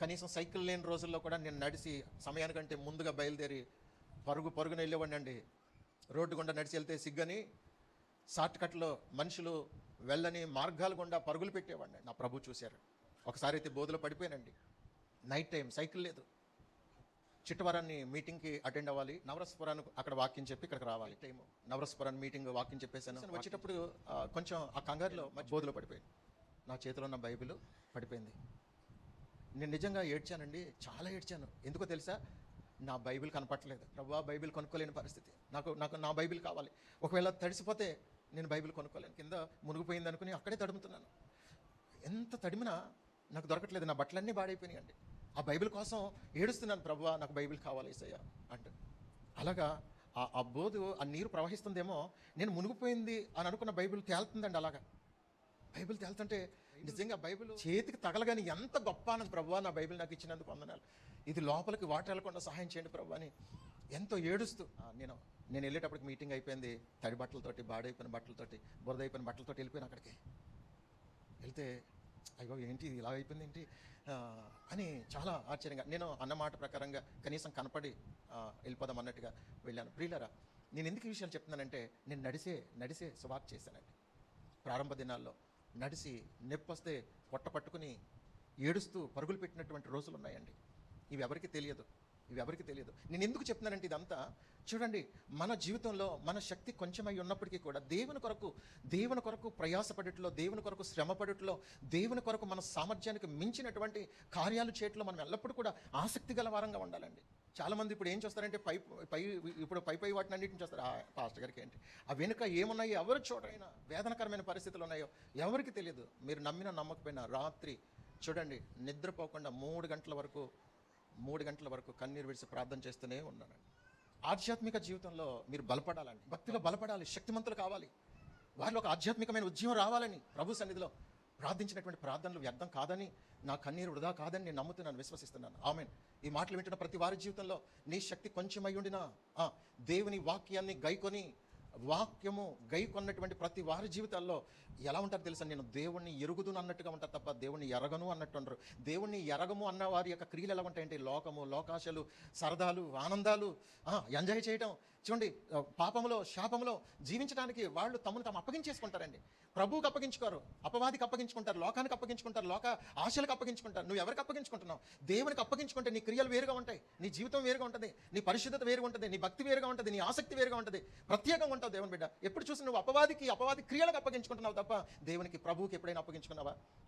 కనీసం సైకిల్ లేని రోజుల్లో కూడా నేను నడిచి సమయానికంటే ముందుగా బయలుదేరి పరుగు పరుగున వెళ్ళేవాడిని అండి. రోడ్డు గుండా నడిచి వెళ్తే సిగ్గని షార్ట్ కట్లో మనుషులు వెళ్ళని మార్గాల గుండా పరుగులు పెట్టేవాడిని. నా ప్రభు చూశారు. ఒకసారి అయితే బోధలో పడిపోయానండి. నైట్ టైం సైకిల్ లేదు. చిట్టవరాన్ని మీటింగ్కి అటెండ్ అవ్వాలి. నవరసపురాన్ని అక్కడ వాక్యం చెప్పి ఇక్కడికి రావాలి. టైం నవరసపురాన్ని మీటింగ్ వాక్యం చెప్పేసాను వచ్చేటప్పుడు కొంచెం ఆ కంగారులో బోధలో పడిపోయింది నా చేతిలో ఉన్న బైబిల్ పడిపోయింది. నేను నిజంగా ఏడ్చానండి చాలా ఏడ్చాను. ఎందుకో తెలుసా? నా బైబిల్ కనపట్టలేదు ప్రభా బైబిల్ కొనుక్కోలేని పరిస్థితి. నాకు నాకు నా బైబిల్ కావాలి. ఒకవేళ తడిసిపోతే నేను బైబిల్ కొనుక్కోలేను. కింద మునిగిపోయింది అనుకుని అక్కడే తడుముతున్నాను. ఎంత తడిమినా నాకు దొరకట్లేదు. నా బట్టలన్నీ బాడైపోయినాయి అండి ఆ బైబిల్ కోసం ఏడుస్తున్నాను. ప్రభు నాకు బైబిల్ కావాలి ఏసయ్య అంటూ. అలాగా ఆ ఆ బోధు ఆ నీరు ప్రవహిస్తుందేమో నేను మునిగిపోయింది అని అనుకున్న బైబిల్ తేలుతుందండి అలాగా. బైబిల్ తేలుతుంటే నిజంగా బైబిల్ చేతికి తగలగాని ఎంత గొప్ప అన్నది ప్రభు నా బైబిల్ నాకు ఇచ్చినందుకు వందనాలు. ఇది లోపలికి వాటర్ వెళ్ళకుండా సహాయం చేయండి ప్రభు అని ఎంతో ఏడుస్తూ నేను నేను వెళ్ళేటప్పటికి మీటింగ్ అయిపోయింది. తడి బట్టలతోటి బాడైపోయిన బట్టలతోటి బురద అయిపోయిన బట్టలతోటి వెళ్ళిపోయిన అక్కడికి. వెళ్తే అయ్యో ఏంటి ఇది ఇలా అయిపోయింది ఏంటి? అని చాలా ఆశ్చర్యంగా నేను అన్నమాట ప్రకారంగా కనీసం కనపడి వెళ్ళిపోదాం అన్నట్టుగా వెళ్ళాను. ప్రియులరా నేను ఎందుకు ఈ విషయాలు చెప్తున్నానంటే నేను నడిసే నడిసే సువార్త చేశానండి. ప్రారంభ దినాల్లో నడిసి నొప్పి వస్తే పొట్ట పట్టుకుని ఏడుస్తూ పరుగులు పెట్టినటువంటి రోజులు ఉన్నాయండి. ఇవి ఎవరికి తెలియదు. ఇవి ఎవరికి తెలియదు. నేను ఎందుకు చెప్తున్నానంటే ఇదంతా చూడండి మన జీవితంలో మన శక్తి కొంచెమై ఉన్నప్పటికీ కూడా దేవుని కొరకు దేవుని కొరకు ప్రయాసపడట్లో దేవుని కొరకు శ్రమపడట్లో దేవుని కొరకు మన సామర్థ్యానికి మించినటువంటి కార్యాలు చేయట్లో మనం ఎల్లప్పుడూ కూడా ఆసక్తి గల వారంగా ఉండాలండి. చాలామంది ఇప్పుడు ఏం చేస్తారంటే పై పై ఇప్పుడు పై పై వాటిని అన్నింటిని చూస్తారు. "ఆ, పాస్టర్ గారికి ఏంటి? ఆ వెనుక ఏమున్నాయో ఎవరు చూడరైనా వేదనకరమైన పరిస్థితులు ఉన్నాయో ఎవరికి తెలియదు. మీరు నమ్మిన నమ్మకపోయినా రాత్రి చూడండి నిద్రపోకుండా మూడు గంటల వరకు మూడు గంటల వరకు కన్నీరు విడిచి ప్రార్థన చేస్తూనే ఉన్నానండి ఆధ్యాత్మిక జీవితంలో మీరు బలపడాలండి. భక్తిలో బలపడాలి శక్తిమంతులు కావాలి. వారిలో ఒక ఆధ్యాత్మికమైన ఉద్యమం రావాలని ప్రభు సన్నిధిలో ప్రార్థించినటువంటి ప్రార్థనలు వ్యర్థం కాదని నా కన్నీరు వృధా కాదని నేను నమ్ముతున్నాను విశ్వసిస్తున్నాను. ఆమె ఈ మాటలు వింటున్న ప్రతి వారి జీవితంలో నీ శక్తి కొంచెం అయ్యుండినా దేవుని వాక్యాన్ని గైకొని వాక్యము గైకొన్నటువంటి ప్రతి వారి జీవితాల్లో ఎలా ఉంటారు తెలుసా? నేను దేవుణ్ణి ఎరుగుదును అన్నట్టుగా ఉంటారు తప్ప దేవుణ్ణి ఎరగను అన్నట్టు ఉండరు. దేవుణ్ణి ఎరగము అన్న వారి యొక్క క్రియలు ఎలా ఉంటాయంటే లోకము లోకాశలు సరదాలు ఆనందాలు ఎంజాయ్ చేయటం చూడండి పాపంలో పాపములో శాపములో జీవించడానికి వాళ్ళు తమను తాము అప్పగించేసుకుంటారండి. ప్రభువుకి అప్పగించుకోరు అపవాదికి అప్పగించుకుంటారు లోకానికి అప్పగించుకుంటారు లోక ఆశలకు అప్పగించుకుంటారు. నువ్వు ఎవరికి అప్పగించుకుంటున్నావు? దేవునికి అప్పగించుకుంటే నీ క్రియలు వేరుగా ఉంటాయి నీ జీవితం వేరుగా ఉంటుంది నీ పరిశుద్ధత వేరుగా ఉంటుంది నీ భక్తి వేరుగా ఉంటుంది నీ ఆసక్తి వేరుగా ఉంటుంది. ప్రత్యేకంగా ఉంటావు దేవుని బిడ్డ. ఎప్పుడు చూసి నువ్వు అపవాదికి అపవాది క్రియలకు అప్పగించుకుంటున్నావు తప్ప దేవునికి ప్రభువుకి ఎప్పుడైనా అప్పగించుకున్నావా?